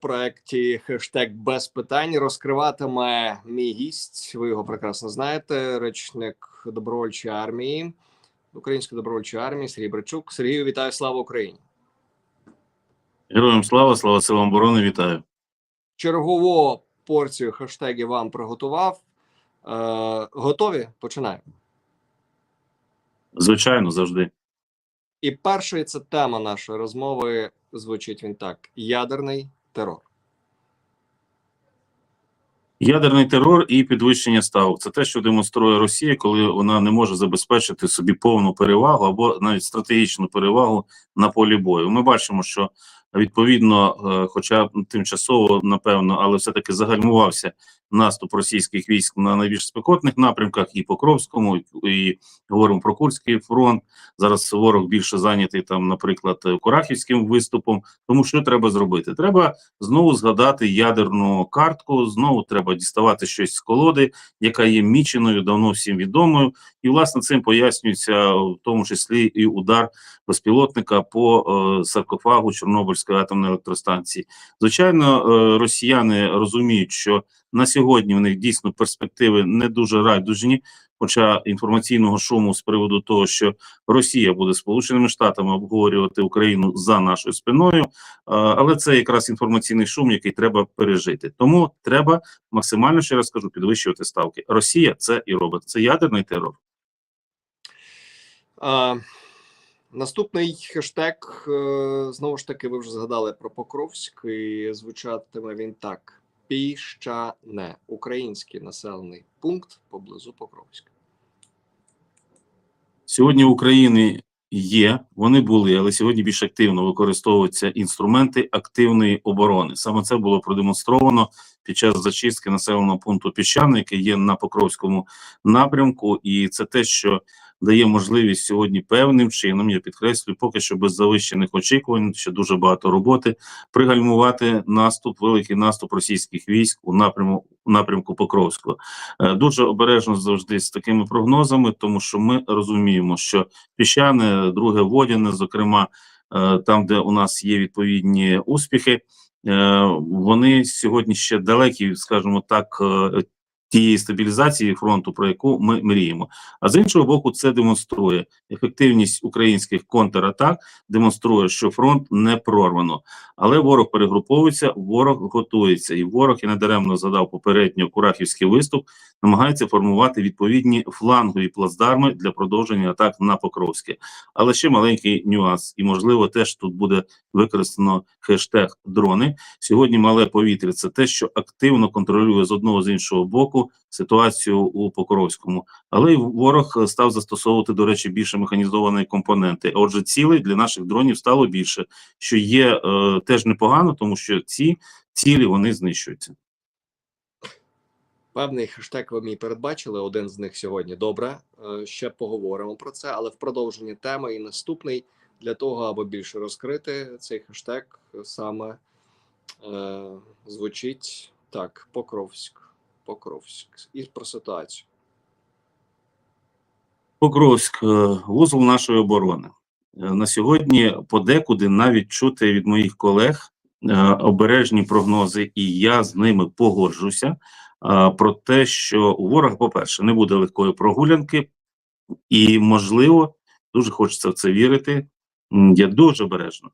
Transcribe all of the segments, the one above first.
проєкті хештег без питань розкриватиме мій гість. Ви його прекрасно знаєте. Речник добровольчої армії, Української добровольчої армії Сергій Бричук. Сергію, вітаю! Слава Україні! Героям слава, слава силам оборони, вітаю. Чергову порцію хештегів вам приготував. Е, готові? Починаємо. Звичайно, завжди. І першою це тема нашої розмови. Звучить він так: ядерний терор. Ядерний терор і підвищення ставок це те, що демонструє Росія, коли вона не може забезпечити собі повну перевагу або навіть стратегічну перевагу на полі бою. Ми бачимо, що відповідно, е, хоча тимчасово, напевно, але все-таки загальмувався наступ російських військ на найбільш спекотних напрямках, і Покровському, і говоримо про Курський фронт. Зараз ворог більше зайнятий там, наприклад, Курахівським виступом. Тому що треба зробити? Треба знову згадати ядерну картку. Знову треба діставати щось з колоди, яка є міченою, давно всім відомою, і власне цим пояснюється в тому числі і удар безпілотника по е, саркофагу Чорнобильської атомної електростанції. Звичайно, е, росіяни розуміють, що на сьогодні в них дійсно перспективи не дуже райдужні. Хоча інформаційного шуму з приводу того, що Росія буде сполученими штатами обговорювати Україну за нашою спиною, але це якраз інформаційний шум, який треба пережити. Тому треба максимально ще раз скажу підвищувати ставки. Росія це і робить. Це ядерний терор. Е, наступний хештег. Е, знову ж таки, ви вже згадали про Покровськ, і звучатиме він так: Піщане, український населений пункт поблизу Покровська. Сьогодні в Україні є, вони були, але сьогодні більш активно використовуються інструменти активної оборони. Саме це було продемонстровано під час зачистки населеного пункту Піщани, який є на Покровському напрямку, і це те, що дає можливість сьогодні певним чином, я підкреслюю, поки що без завищених очікувань, ще дуже багато роботи, пригальмувати наступ, великий наступ російських військ у напрямку напрямку Покровського. Е, Дуже обережно завжди з такими прогнозами, тому що ми розуміємо, що піщане, друге водяне, зокрема, е, там, де у нас є відповідні успіхи, е, вони сьогодні ще далекі, скажімо так, е, тієї стабілізації фронту, про яку ми мріємо. А з іншого боку, це демонструє ефективність українських контратак, демонструє, що фронт не прорвано. Але ворог перегруповується, ворог готується, і ворог я недаремно згадав попередньо Курахівський виступ, намагається формувати відповідні флангові плацдарми для продовження атак на Покровське. Але ще маленький нюанс, і можливо, теж тут буде використано хештег дрони. Сьогодні мале повітря це те, що активно контролює з одного з іншого боку ситуацію у Покровському. Але й ворог став застосовувати, до речі, більше механізовані компоненти. Отже, цілей для наших дронів стало більше, що є е, теж непогано, тому що ці цілі вони знищуються. Певний хештег ви мені передбачили. Один з них сьогодні. Добре, Е, ще поговоримо про це, але в продовженні теми і наступний для того, аби більше розкрити цей хештег, саме е, звучить так: Покровськ. Покровськ. І про ситуацію. Покровськ, е, вузол нашої оборони. Е, На сьогодні подекуди навіть чути від моїх колег е, обережні прогнози, і я з ними погоджуся. Про те, що у ворога, по-перше, не буде легкої прогулянки, і, можливо, дуже хочеться в це вірити. Я дуже обережно,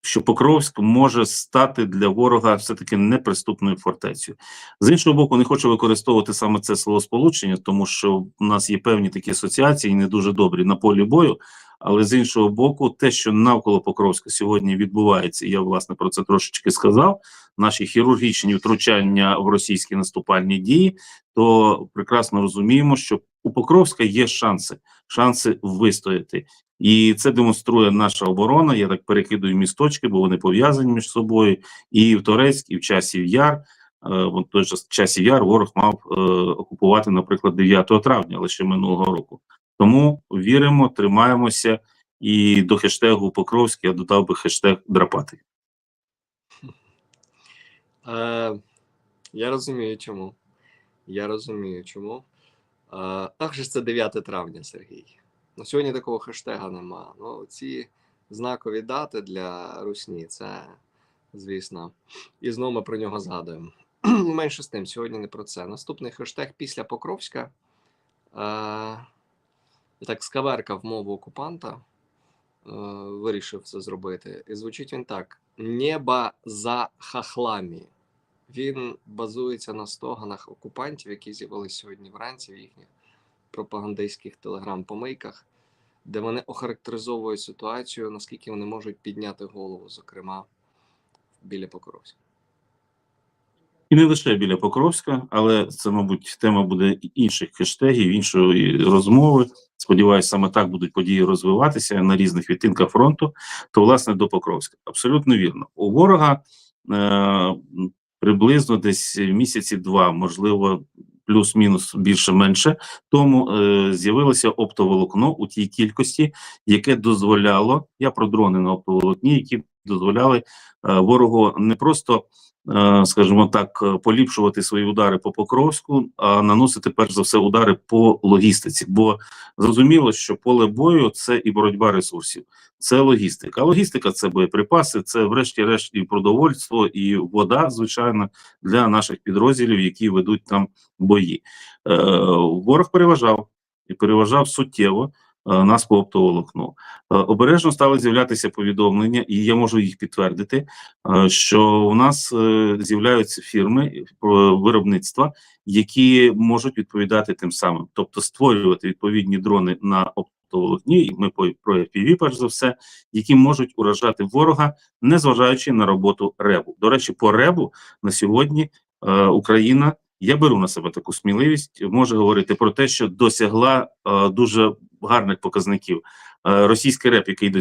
що Покровськ може стати для ворога все-таки неприступною фортецею. З іншого боку, не хочу використовувати саме це словосполучення, тому що у нас є певні такі асоціації, не дуже добрі на полі бою. Але з іншого боку, те, що навколо Покровська сьогодні відбувається, я власне про це трошечки сказав. Наші хірургічні втручання в російські наступальні дії, то прекрасно розуміємо, що у Покровська є шанси, шанси вистояти. І це демонструє наша оборона. Я так перекидую місточки, бо вони пов'язані між собою. І в Торецьк, і в часів яр. Е, От той же часів яр ворог мав е, окупувати, наприклад, 9 травня, лише минулого року. Тому віримо, тримаємося. І до хештегу Покровськ я додав би хештег драпати. Е, я розумію, чому. Я розумію, чому. Е, ах же це 9 травня, Сергій. Ну, сьогодні такого хештега нема. Ну, ці знакові дати для Русні це, звісно. І знову ми про нього згадуємо. Менше з тим, сьогодні не про це. Наступний хештег після Покровська. Е, так скаверкав мову окупанта, е, вирішив це зробити. І звучить він так: Небо за хахлами. Він базується на стоганах окупантів, які з'явилися сьогодні вранці в їхніх пропагандистських телеграм-помийках, де вони охарактеризовують ситуацію, наскільки вони можуть підняти голову, зокрема біля Покровська. І не лише біля Покровська, але це, мабуть, тема буде інших хештегів, іншої розмови. Сподіваюсь, саме так будуть події розвиватися на різних відтинках фронту. То, власне, до Покровська. Абсолютно вірно. У ворога е, приблизно десь місяці два, можливо, плюс-мінус більше-менше. Тому е, з'явилося оптоволокно у тій кількості, яке дозволяло. Я про дрони на оптоволокні, які дозволяли е, ворогу не просто е, скажімо так, поліпшувати свої удари по Покровську, а наносити перш за все удари по логістиці. Бо зрозуміло, що поле бою це і боротьба ресурсів, це логістика. Логістика це боєприпаси, це, врешті-решт, і продовольство, і вода, звичайно, для наших підрозділів, які ведуть там бої. Е, ворог переважав і переважав суттєво. Е, Нас по оптоволокну. Е, Обережно стали з'являтися повідомлення, і я можу їх підтвердити е, що у нас з'являються фірми виробництва, які можуть відповідати тим самим, тобто створювати відповідні дрони на оптоволокні, ми про FPV, перш за все, які можуть уражати ворога, незважаючи на роботу РЕБу. До речі, по РЕБу на сьогодні Україна. Я беру на себе таку сміливість, може говорити про те, що досягла дуже гарних показників. Е, російський реп, який до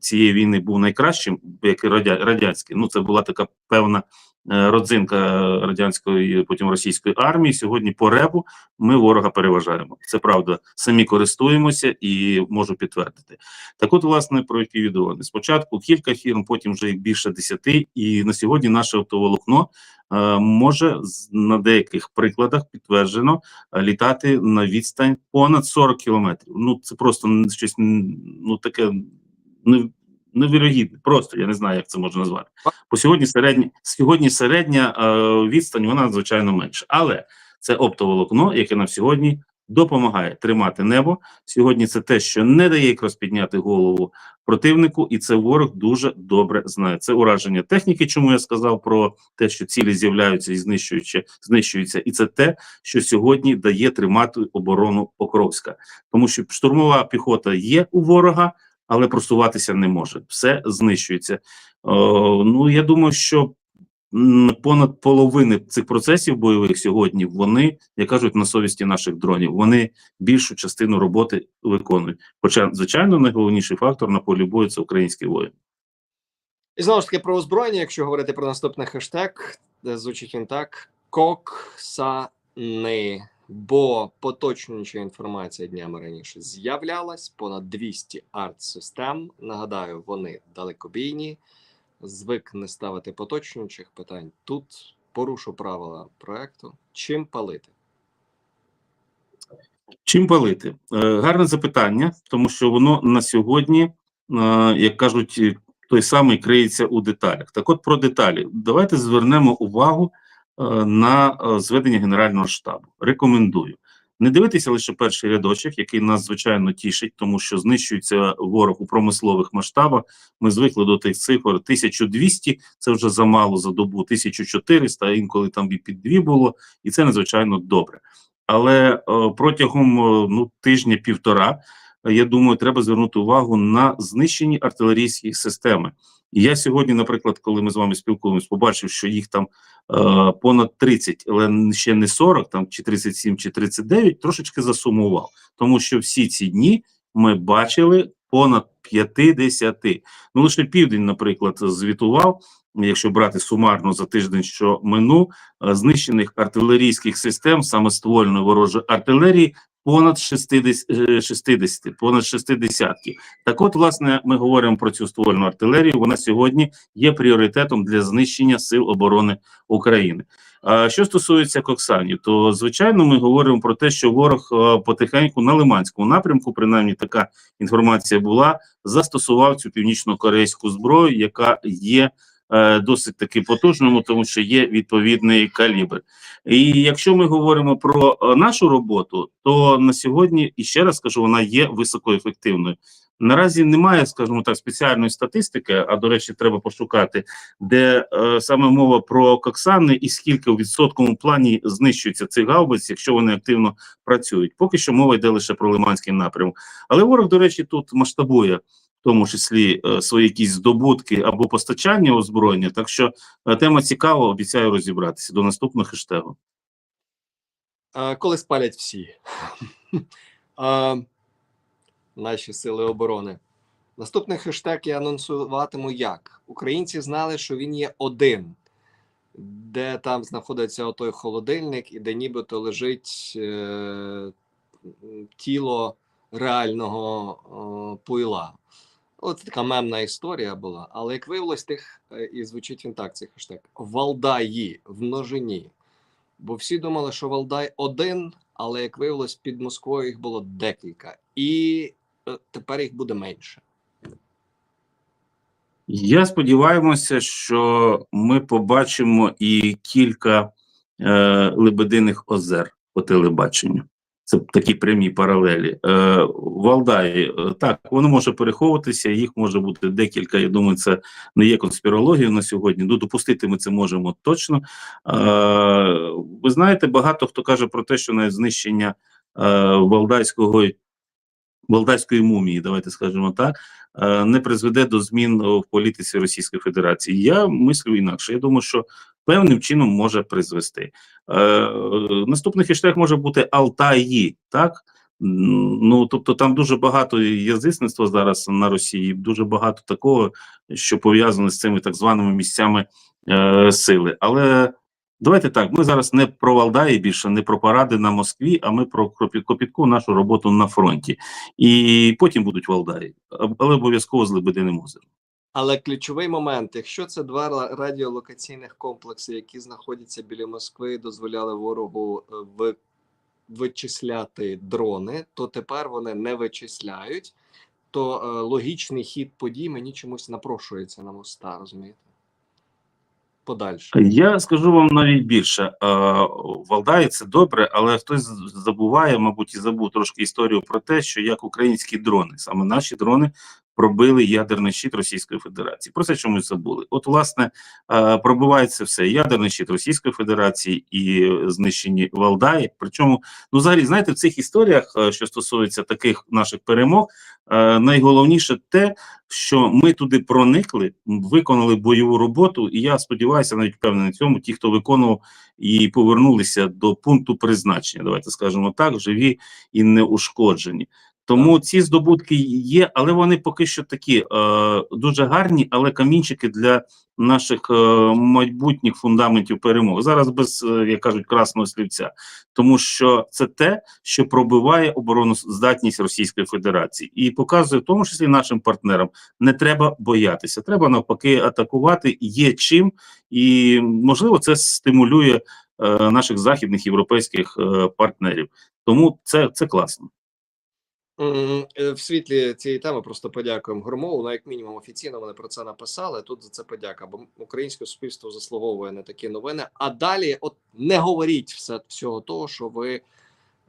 цієї війни, був найкращим, як і радя, радянський, ну це була така певна родзинка радянської, потім російської армії. Сьогодні по репу ми ворога переважаємо. Це правда, самі користуємося і можу підтвердити. Так, от, власне, про які дрони. Спочатку кілька фірм, потім вже їх більше десяти. І на сьогодні наше оптоволокно е, може на деяких прикладах підтверджено е, літати на відстань понад 40 кілометрів. Ну це просто щось ну таке не, невірогідне. Просто я не знаю, як це можна назвати. Бо сьогодні середня сьогодні середня е, відстань вона звичайно менша, але це оптоволокно, яке нам сьогодні допомагає тримати небо. Сьогодні це те, що не дає якраз підняти голову противнику, і це ворог дуже добре знає. Це ураження техніки. Чому я сказав про те, що цілі з'являються і знищуючи, знищуються, і це те, що сьогодні дає тримати оборону Покровська, тому що штурмова піхота є у ворога, але просуватися не може. Все знищується. О, ну я думаю, що понад половини цих процесів бойових сьогодні вони, як кажуть, на совісті наших дронів. Вони більшу частину роботи виконують. Хоча, звичайно, найголовніший фактор на полі бою це український воїн. І знову ж таки про озброєння, якщо говорити про наступний хештег, звучить він так: Коксани. Бо поточнюча інформація днями раніше з'являлась понад 200 арт-систем. Нагадаю, вони далекобійні. Звик не ставити поточнюючих питань. Тут порушу правила проекту. Чим палити? Чим палити? Е, гарне запитання, тому що воно на сьогодні, е, як кажуть, той самий криється у деталях. Так, от про деталі. Давайте звернемо увагу на е, зведення Генерального штабу. Рекомендую. Не дивитися лише перший рядочок, який нас звичайно тішить, тому що знищується ворог у промислових масштабах. Ми звикли до тих цифр 1200, це вже замало за добу, 1400, а інколи там і під дві було, і це надзвичайно добре. Але е, протягом е, ну тижня-півтора, е, я думаю, треба звернути увагу на знищені артилерійські системи. І я сьогодні, наприклад, коли ми з вами спілкуємось, побачив, що їх там е, понад 30, але ще не 40, там чи 37, чи 39, трошечки засумував, тому що всі ці дні ми бачили понад 50. Ну лише південь, наприклад, звітував. Якщо брати сумарно за тиждень, що минув, е, знищених артилерійських систем самоствольної ворожої артилерії понад 60, е, 60 понад 60. Так от, власне, ми говоримо про цю ствольну артилерію. Вона сьогодні є пріоритетом для знищення сил оборони України. А що стосується Коксанів, то звичайно ми говоримо про те, що ворог е, потихеньку на Лиманському напрямку, принаймні така інформація була, застосував цю північно-корейську зброю, яка є е, досить таки потужному, тому що є відповідний калібр. І якщо ми говоримо про е, нашу роботу, то на сьогодні і ще раз скажу, вона є високоефективною. Наразі немає, скажімо так, спеціальної статистики, а до речі, треба пошукати, де е, саме мова про коксани і скільки у відсотковому плані знищується цих гаубиць, якщо вони активно працюють. Поки що мова йде лише про Лиманський напрямок. Але ворог, до речі, тут масштабує. Тому числі е, свої якісь здобутки або постачання озброєння. Так що е, тема цікава, обіцяю розібратися до наступного хештегу. Коли спалять всі наші сили оборони. Наступний хештег я анонсуватиму як. Українці знали, що він є один, де там знаходиться отой холодильник, і де нібито лежить е, тіло реального е, пуйла. От така мемна історія була. Але як виявилось, тих е, і звучить він так, цей хештег Валдаї в множині. Бо всі думали, що Валдай один, але як виявилось, під Москвою їх було декілька, і е, тепер їх буде менше. Я сподіваємося, що ми побачимо і кілька е, лебединих озер по телебаченню. Це такі прямі паралелі. Е, Валдай, е, так, воно може переховуватися, їх може бути декілька. Я думаю, це не є конспірологією на сьогодні. Ну, допустити ми це можемо точно. Е, ви знаєте, багато хто каже про те, що навіть знищення е, валдайського валдайської мумії, давайте скажемо так, е, не призведе до змін в політиці Російської Федерації. Я мислю інакше. Я думаю, що певним чином може призвести. Е, наступний хештег може бути Алтаї, так? Ну, тобто там дуже багато язичництва зараз на Росії, дуже багато такого, що пов'язане з цими так званими місцями е, сили. Але давайте так: ми зараз не про Валдаї більше, не про паради на Москві, а ми про кропікопітку нашу роботу на фронті. І потім будуть Валдаї, але обов'язково з Лебединим озером. Але ключовий момент: якщо це два радіолокаційних комплекси, які знаходяться біля Москви, дозволяли ворогу е, вичисляти дрони, то тепер вони не вичисляють. То е, логічний хід подій мені чомусь напрошується на моста, розумієте? Подальше. Я скажу вам навіть більше. Е, Валдаї це добре, але хтось забуває, мабуть, і забув трошки історію про те, що як українські дрони, саме наші дрони, пробили ядерний щит Російської Федерації. Про це чомусь забули. От, власне, е, пробивається все: ядерний щит Російської Федерації і знищені Валдаї. Причому, ну, взагалі, знаєте, в цих історіях, е, що стосується таких наших перемог, е, найголовніше те, що ми туди проникли, виконали бойову роботу, і я сподіваюся, навіть впевнений в цьому, ті, хто виконував і повернулися до пункту призначення, давайте скажемо так, живі і неушкоджені. Тому ці здобутки є, але вони поки що такі е, дуже гарні, але камінчики для наших е, майбутніх фундаментів перемог. Зараз без, е, як кажуть, красного слівця, тому що це те, що пробиває обороноздатність Російської Федерації, і показує в тому числі нашим партнерам, не треба боятися, треба навпаки атакувати. Є чим, і можливо, це стимулює е, наших західних європейських е, партнерів. Тому це, це класно. Е, В світлі цієї теми просто подякуємо Громову. Ну, як мінімум, офіційно вони про це написали. Тут за це подяка, бо українське суспільство заслуговує на такі новини. А далі, от не говоріть все всього того, що ви,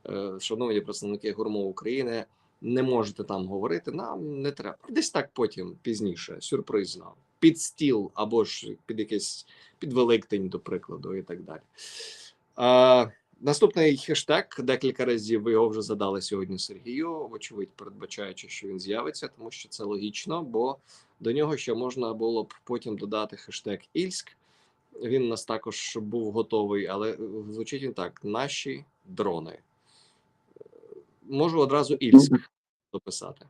е, шановні представники Гурмов України, не можете там говорити. Нам не треба. Десь так потім пізніше, сюрпризно, під стіл або ж під якийсь під Великдень, до прикладу, і так далі. Наступний хештег декілька разів ви його вже задали сьогодні Сергію. Вочевидь, передбачаючи, що він з'явиться, тому що це логічно, бо до нього ще можна було б потім додати хештег Ільськ. Він у нас також був готовий, але е, звучить він так: наші дрони. Можу одразу Ільськ дописати.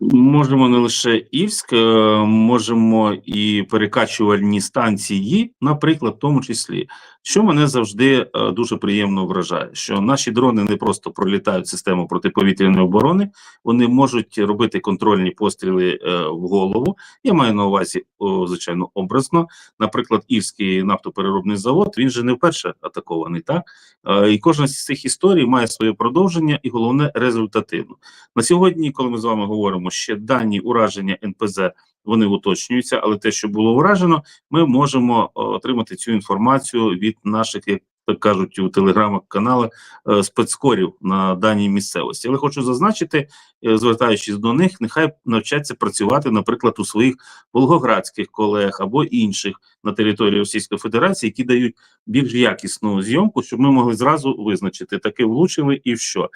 Можемо не лише Івськ, е, можемо і перекачувальні станції, наприклад, в тому числі, що мене завжди е, дуже приємно вражає, що наші дрони не просто пролітають систему протиповітряної оборони, вони можуть робити контрольні постріли е, в голову. Я маю на увазі, звичайно, образно. Наприклад, Івський нафтопереробний завод він же не вперше атакований, так Е, і кожна з цих історій має своє продовження, і головне результативно. На сьогодні, коли ми з вами говоримо ще дані ураження НПЗ вони уточнюються, але те, що було вражено, ми можемо е, отримати цю інформацію від наших, як так кажуть у телеграмах каналах е, спецкорів на даній місцевості. Але хочу зазначити, е, звертаючись до них, нехай навчаться працювати, наприклад, у своїх волгоградських колег або інших на території Російської Федерації, які дають більш якісну зйомку, щоб ми могли зразу визначити, таке влучили і що.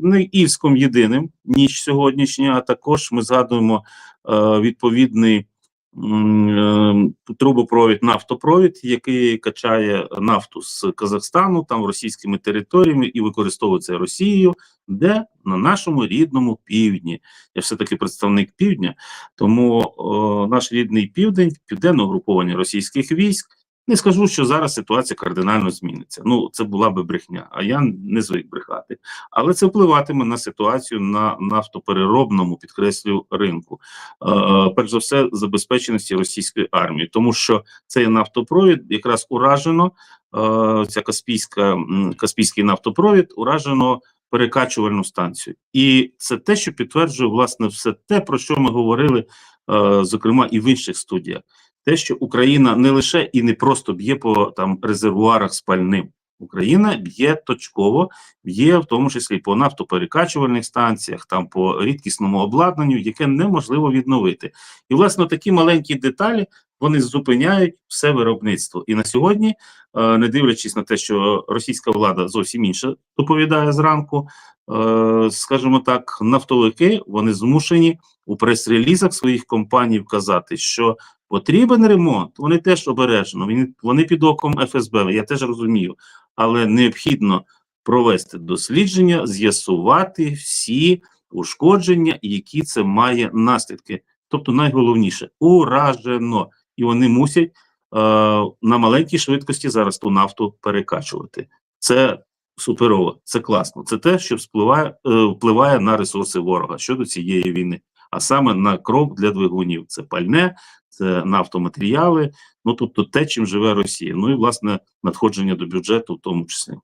Не Ільськом єдиним ніч сьогоднішня, а також ми згадуємо е, відповідний трубопровід, нафтопровід, який качає нафту з Казахстану, там російськими територіями і використовується Росією, де на нашому рідному півдні. Я все таки представник півдня, тому о, наш рідний південь, південне угруповання російських військ. Не скажу, що зараз ситуація кардинально зміниться. Ну це була би брехня, а я не звик брехати. Але це впливатиме на ситуацію на нафтопереробному підкреслю ринку. Е, перш за все, забезпеченості російської армії, тому що цей нафтопровід якраз уражено. Е, ця Каспійська Каспійський нафтопровід уражено перекачувальну станцію, і це те, що підтверджує власне все те, про що ми говорили, е, зокрема і в інших студіях. Те, що Україна не лише і не просто б'є по там резервуарах з пальним. Україна б'є точково, б'є в тому числі по нафтоперекачувальних станціях, там по рідкісному обладнанню, яке неможливо відновити. І власне такі маленькі деталі вони зупиняють все виробництво. І на сьогодні, е, не дивлячись на те, що російська влада зовсім інше доповідає зранку, е, скажімо так, нафтовики вони змушені у прес-релізах своїх компаній вказати, що потрібен ремонт. Вони теж обережно, вони, вони під оком ФСБ. Я теж розумію, але необхідно провести дослідження, з'ясувати всі ушкодження, які це має наслідки. Тобто, найголовніше уражено, і вони мусять е, на маленькій швидкості зараз ту нафту перекачувати. Це суперово, це класно. Це те, що впливає, е, впливає на ресурси ворога щодо цієї війни, а саме на кров для двигунів. Це пальне, це нафтоматеріали. Ну тобто те, чим живе Росія. Ну і власне надходження до бюджету, в тому числі.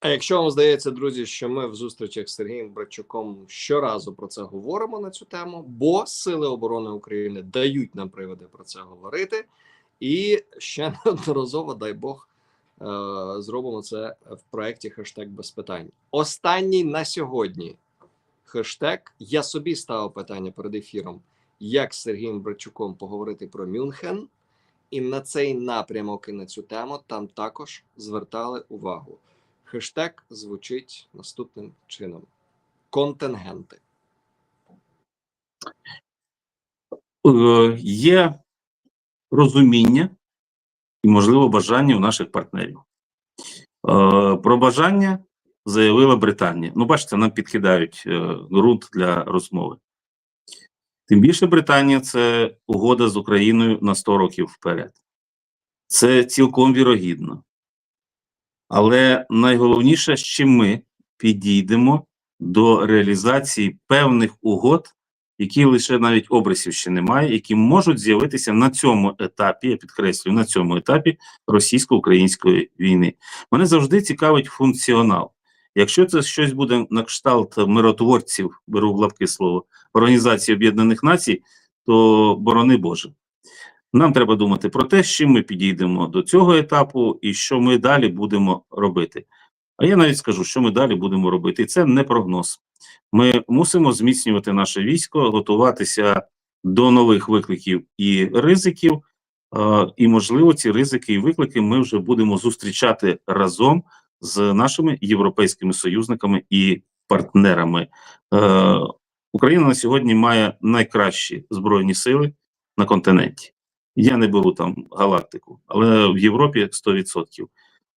А якщо вам здається, друзі, що ми в зустрічах з Сергієм Братчуком щоразу про це говоримо на цю тему, бо Сили оборони України дають нам приводи про це говорити, і ще неодноразово, дай Бог, е, зробимо це в проєкті хештег без питань. Останній на сьогодні хештег. Я собі ставив питання перед ефіром, як з Сергієм Братчуком поговорити про Мюнхен. І на цей напрямок і на цю тему там також звертали увагу. Хештег звучить наступним чином: контингенти. Е, є розуміння і, можливо, бажання у наших партнерів. Е, про бажання заявила Британія. Ну, бачите, нам підкидають е, ґрунт для розмови. Тим більше Британія це угода з Україною на 100 років вперед. Це цілком вірогідно. Але найголовніше, з чим ми підійдемо до реалізації певних угод, які лише навіть обрисів ще немає, які можуть з'явитися на цьому етапі, я підкреслюю, на цьому етапі російсько-української війни. Мене завжди цікавить функціонал. Якщо це щось буде на кшталт миротворців, беру в лапки слово, Організації Об'єднаних Націй, то борони Боже. Нам треба думати про те, з чим ми підійдемо до цього етапу і що ми далі будемо робити. А я навіть скажу, що ми далі будемо робити. І це не прогноз. Ми мусимо зміцнювати наше військо, готуватися до нових викликів і ризиків. І, можливо, ці ризики і виклики ми вже будемо зустрічати разом з нашими європейськими союзниками і партнерами. Е, Україна на сьогодні має найкращі збройні сили на континенті. Я не беру там галактику, але в Європі 100%.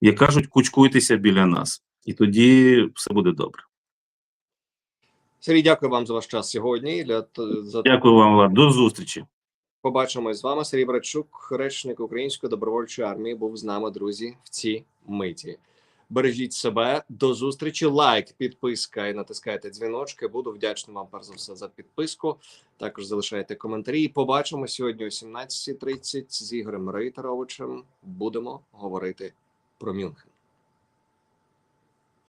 Як кажуть, кучкуйтеся біля нас, і тоді все буде добре. Сергій, дякую вам за ваш час сьогодні. Для за Дякую вам, Влад. До зустрічі. побачимось з вами. Сергій Братчук, речник Української добровольчої армії, був з нами, друзі, в цій миті. Бережіть себе, до зустрічі. Лайк, підписка і натискайте дзвіночки. Буду вдячний вам перш за все за підписку. Також залишайте коментарі. Побачимо сьогодні о 17.30 з Ігорем Рейтеровичем. Будемо говорити про Мюнхен.